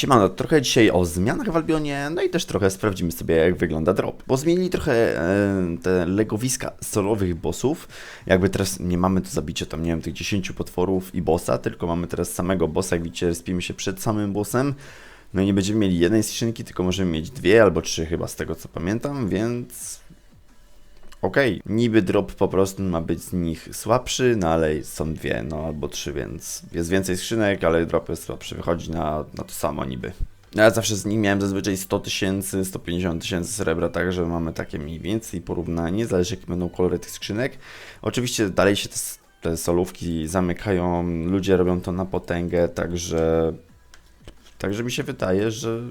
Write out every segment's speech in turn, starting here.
Siemano, trochę dzisiaj o zmianach w Albionie, no i też trochę sprawdzimy sobie jak wygląda drop. Bo zmienili trochę e, te legowiska solowych bossów. Jakby teraz nie mamy do zabicia tam, nie wiem, tych 10 potworów i bossa, tylko mamy teraz samego bossa, jak widzicie, spimy się przed samym bossem. No i nie będziemy mieli jednej skrzynki, tylko możemy mieć dwie albo trzy chyba z tego co pamiętam, więc Okej, niby drop po prostu ma być z nich słabszy, no ale są dwie, no albo trzy, więc jest więcej skrzynek, ale drop jest słabszy, wychodzi na, na to samo niby. No, Ja zawsze z nich miałem zazwyczaj 100 tysięcy, 150 tysięcy srebra, także mamy takie mniej więcej porównanie, zależy jakie będą kolory tych skrzynek. Oczywiście dalej się te, te solówki zamykają, ludzie robią to na potęgę, także, także mi się wydaje, że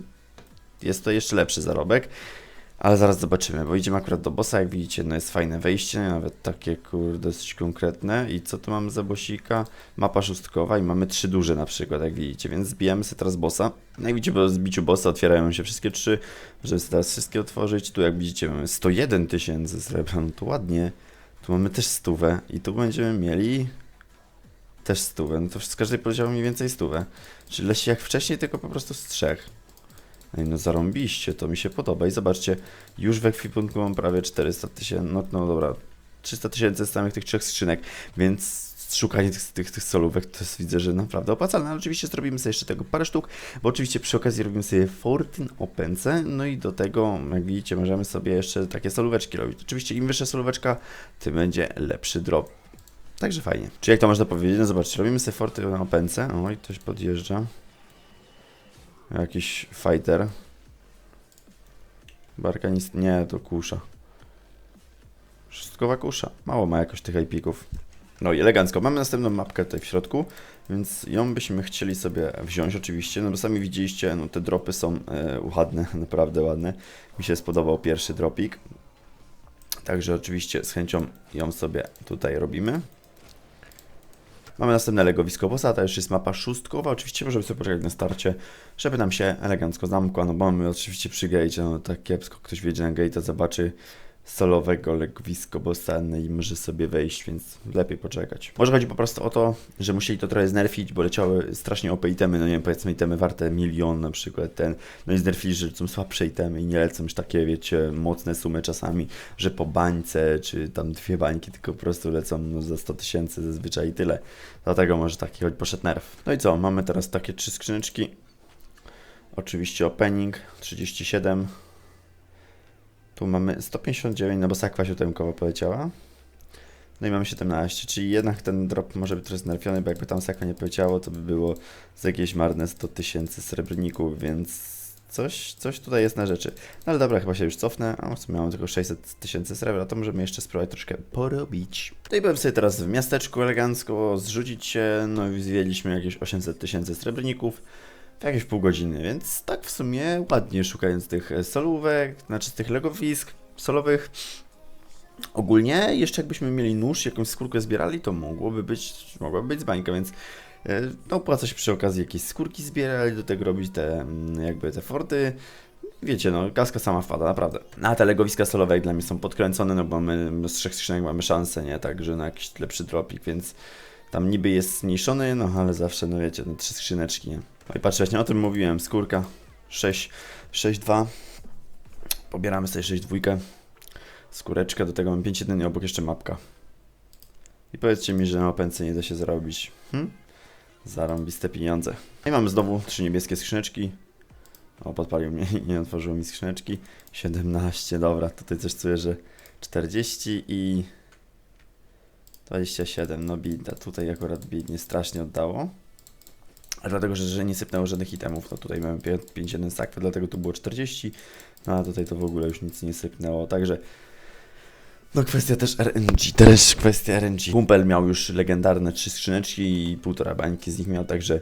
jest to jeszcze lepszy zarobek. Ale zaraz zobaczymy, bo idziemy akurat do bossa, jak widzicie, no jest fajne wejście, nawet takie kurde dosyć konkretne. I co tu mamy za bossika? Mapa szóstkowa i mamy trzy duże na przykład, jak widzicie, więc zbijamy sobie teraz bossa. No jak widzicie, po zbiciu bossa otwierają się wszystkie trzy, żeby sobie teraz wszystkie otworzyć. Tu jak widzicie mamy 101 tysięcy srebra, no to ładnie. Tu mamy też stówę i tu będziemy mieli też stówę, no to z każdej poleciało mniej więcej stówę. Czyli leci jak wcześniej, tylko po prostu z trzech. No zarąbiście, to mi się podoba. I zobaczcie, już w ekwipunku mam prawie 400 tysięcy, no, no dobra, 300 tysięcy z samych tych trzech skrzynek, więc szukanie tych, tych, tych solówek to jest, widzę, że naprawdę opłacalne. Ale oczywiście zrobimy sobie jeszcze tego parę sztuk, bo oczywiście przy okazji robimy sobie Fortune Opence, no i do tego, jak widzicie, możemy sobie jeszcze takie solóweczki robić. Oczywiście im wyższa solóweczka, tym będzie lepszy drop. Także fajnie. Czy jak to można powiedzieć? No zobaczcie, robimy sobie Fortune Opence. Oj, ktoś podjeżdża. Jakiś fighter. Barkanist. Nie, to kusza. Wszystkowa kusza. Mało ma jakoś tych IP-ków. No i elegancko. Mamy następną mapkę tutaj w środku, więc ją byśmy chcieli sobie wziąć oczywiście. No bo sami widzieliście, no te dropy są e, ładne, naprawdę ładne. Mi się spodobał pierwszy dropik. Także oczywiście z chęcią ją sobie tutaj robimy. Mamy następne legowisko to już jest mapa szóstkowa. Oczywiście możemy sobie poczekać na starcie, żeby nam się elegancko zamkła. No bo mamy oczywiście przy gate'cie, no tak kiepsko, ktoś wjedzie na gate'a, zobaczy solowego legowisko bossa no i może sobie wejść, więc lepiej poczekać. Może chodzi po prostu o to, że musieli to trochę znerfić, bo leciały strasznie OP itemy, no nie wiem, powiedzmy itemy warte milion na przykład, ten, no i znerfili, że są słabsze itemy i nie lecą już takie, wiecie, mocne sumy czasami, że po bańce, czy tam dwie bańki, tylko po prostu lecą no, za 100 tysięcy zazwyczaj i tyle. Dlatego może taki choć poszedł nerw. No i co, mamy teraz takie trzy skrzyneczki. Oczywiście opening 37. Tu mamy 159, no bo sakwa siódemkowa poleciała. No i mamy 17, czyli jednak ten drop może być trochę znerfiony, bo jakby tam sakwa nie poleciało, to by było za jakieś marne 100 tysięcy srebrników, więc coś, coś tutaj jest na rzeczy. No ale dobra, chyba się już cofnę. A w sumie mam tylko 600 tysięcy srebra, to możemy jeszcze spróbować troszkę porobić. No i byłem sobie teraz w miasteczku elegancko, zrzucić się, no i zwiedziliśmy jakieś 800 tysięcy srebrników w jakieś pół godziny, więc tak w sumie ładnie szukając tych e, solówek, znaczy tych legowisk solowych. Ogólnie jeszcze jakbyśmy mieli nóż, jakąś skórkę zbierali, to mogłoby być, mogłaby być bańka, więc e, no opłaca się przy okazji jakieś skórki zbierali, do tego robić te mm, jakby te forty. Wiecie, no, gaska sama wpada, naprawdę. A te legowiska solowe jak dla mnie są podkręcone, no bo my z trzech skrzynek mamy szansę, nie? Także na jakiś lepszy dropik, więc tam niby jest zmniejszony, no ale zawsze, no wiecie, no trzy skrzyneczki, nie? I patrzcie, właśnie o tym mówiłem, skórka 6, 6-2. Pobieramy sobie 6 dwójkę. Skóreczka, do tego mam 5-1 i obok jeszcze mapka. I powiedzcie mi, że na opence nie da się zarobić. Hm? Zarąbiste pieniądze. No I mamy znowu trzy niebieskie skrzyneczki. O, podpalił mnie i nie otworzyło mi skrzyneczki. 17, dobra, tutaj coś czuję, że 40 i 27, no bida. Tutaj akurat bidnie strasznie oddało. A dlatego, że, że nie sypnęło żadnych itemów, to tutaj mamy 51 sakwy, dlatego tu było 40, no a tutaj to w ogóle już nic nie sypnęło, także no kwestia też RNG, też kwestia RNG. Kumpel miał już legendarne trzy skrzyneczki i półtora bańki z nich miał, także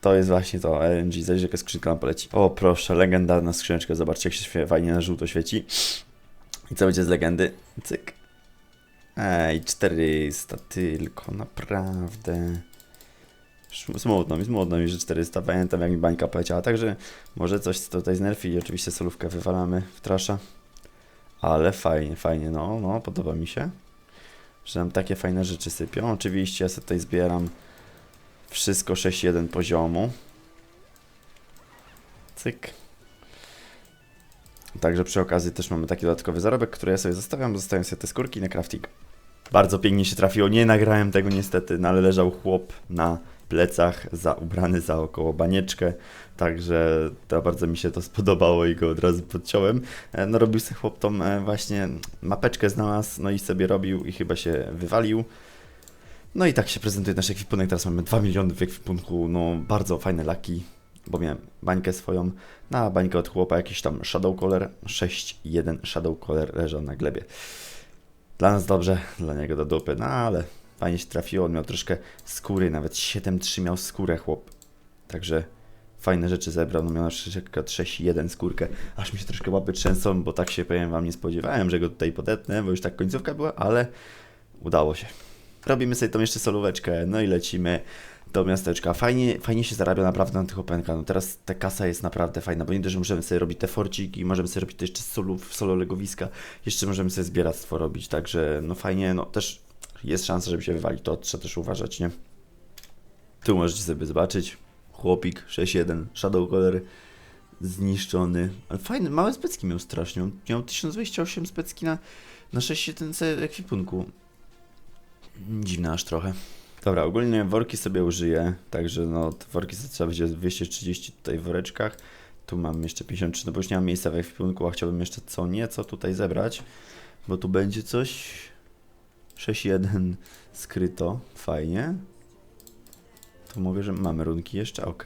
to jest właśnie to RNG, zależy jaka skrzynka nam poleci. O proszę, legendarna skrzyneczka, zobaczcie jak się fajnie na żółto świeci. I co będzie z legendy? Cyk. Ej, 400 tylko, naprawdę. Smutno mi, smutno mi, że 400, pamiętam jak mi bańka poleciała, także może coś tutaj znerfi, oczywiście solówkę wywalamy w trasza. Ale fajnie, fajnie, no, no, podoba mi się, że nam takie fajne rzeczy sypią. Oczywiście ja sobie tutaj zbieram wszystko 6.1 poziomu. Cyk. Także przy okazji też mamy taki dodatkowy zarobek, który ja sobie zostawiam, zostawiam sobie te skórki na crafting. Bardzo pięknie się trafiło, nie nagrałem tego niestety, no ale leżał chłop na plecach, za, ubrany za około banieczkę, także to bardzo mi się to spodobało i go od razu podciąłem. E, No robił sobie chłop tą e, właśnie mapeczkę znalazł, no i sobie robił i chyba się wywalił. No i tak się prezentuje nasz ekwipunek, teraz mamy 2 miliony w ekwipunku, no bardzo fajne laki, bo miałem bańkę swoją, na bańkę od chłopa jakiś tam Shadow Color, 6.1 Shadow Color leżał na glebie. Dla nas dobrze, dla niego do dupy, no ale fajnie się trafiło, on miał troszkę skóry, nawet 7.3 miał skórę chłop, także fajne rzeczy zebrał, no miał na przykład 6.1 skórkę, aż mi się troszkę łapy trzęsą, bo tak się powiem wam nie spodziewałem, że go tutaj podetnę, bo już tak końcówka była, ale udało się. Robimy sobie tą jeszcze solóweczkę, no i lecimy do miasteczka. Fajnie, fajnie się zarabia naprawdę na tych openkach. No teraz ta kasa jest naprawdę fajna, bo nie dość, że możemy sobie robić te forciki, możemy sobie robić jeszcze solo, solo legowiska, jeszcze możemy sobie zbieractwo robić, także no fajnie, no też jest szansa, żeby się wywalić, to trzeba też uważać, nie? Tu możecie sobie zobaczyć, chłopik 6.1, Shadow Color zniszczony, ale fajny, małe specki miał strasznie, miał 1028 specki na, na 6.1 ekwipunku. Dziwne aż trochę. Dobra, ogólnie worki sobie użyję, także no worki trzeba będzie 230 tutaj w woreczkach. Tu mam jeszcze 53, no bo już nie mam miejsca w ekwipunku, a chciałbym jeszcze co nieco tutaj zebrać, bo tu będzie coś 6.1 skryto, fajnie. Tu mówię, że mamy runki jeszcze, ok.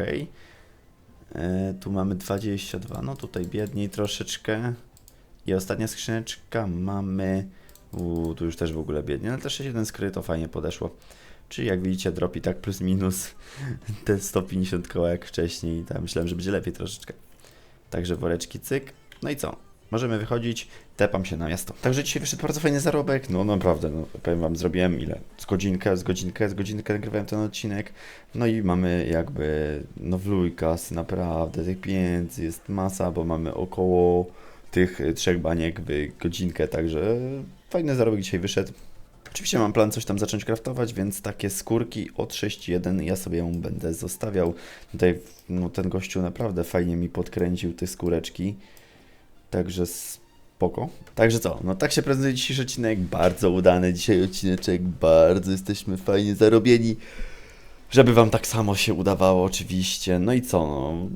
E, tu mamy 22, no tutaj biedniej troszeczkę. I ostatnia skrzyneczka mamy... Uuu, tu już też w ogóle biednie, ale też jeden skryto fajnie podeszło. Czyli jak widzicie, dropi tak plus minus te 150 koła jak wcześniej. Tam myślałem, że będzie lepiej troszeczkę. Także woreczki cyk. No i co? Możemy wychodzić, tepam się na miasto. Także dzisiaj wyszedł bardzo fajny zarobek. No naprawdę, no powiem wam, zrobiłem ile? Z godzinkę, z godzinkę, z godzinkę nagrywałem ten odcinek. No i mamy jakby, no wluj kasy, naprawdę, tych pieniędzy jest masa, bo mamy około tych trzech baniek w godzinkę, także fajny zarobek dzisiaj wyszedł. Oczywiście mam plan coś tam zacząć craftować, więc takie skórki od 6.1 ja sobie ją będę zostawiał. Tutaj no, ten gościu naprawdę fajnie mi podkręcił te skóreczki. Także spoko. Także co, no tak się prezentuje dzisiejszy odcinek, bardzo udany dzisiaj odcineczek, bardzo jesteśmy fajnie zarobieni. Żeby wam tak samo się udawało oczywiście. No i co, no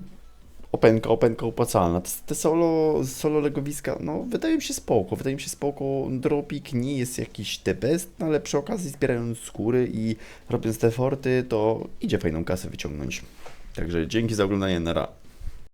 openka, openka opłacalna. Te, te solo, solo legowiska, no wydaje mi się spoko, wydaje mi się spoko. Dropik nie jest jakiś the best, no, ale przy okazji zbierając skóry i robiąc te forty, to idzie fajną kasę wyciągnąć. Także dzięki za oglądanie, nara.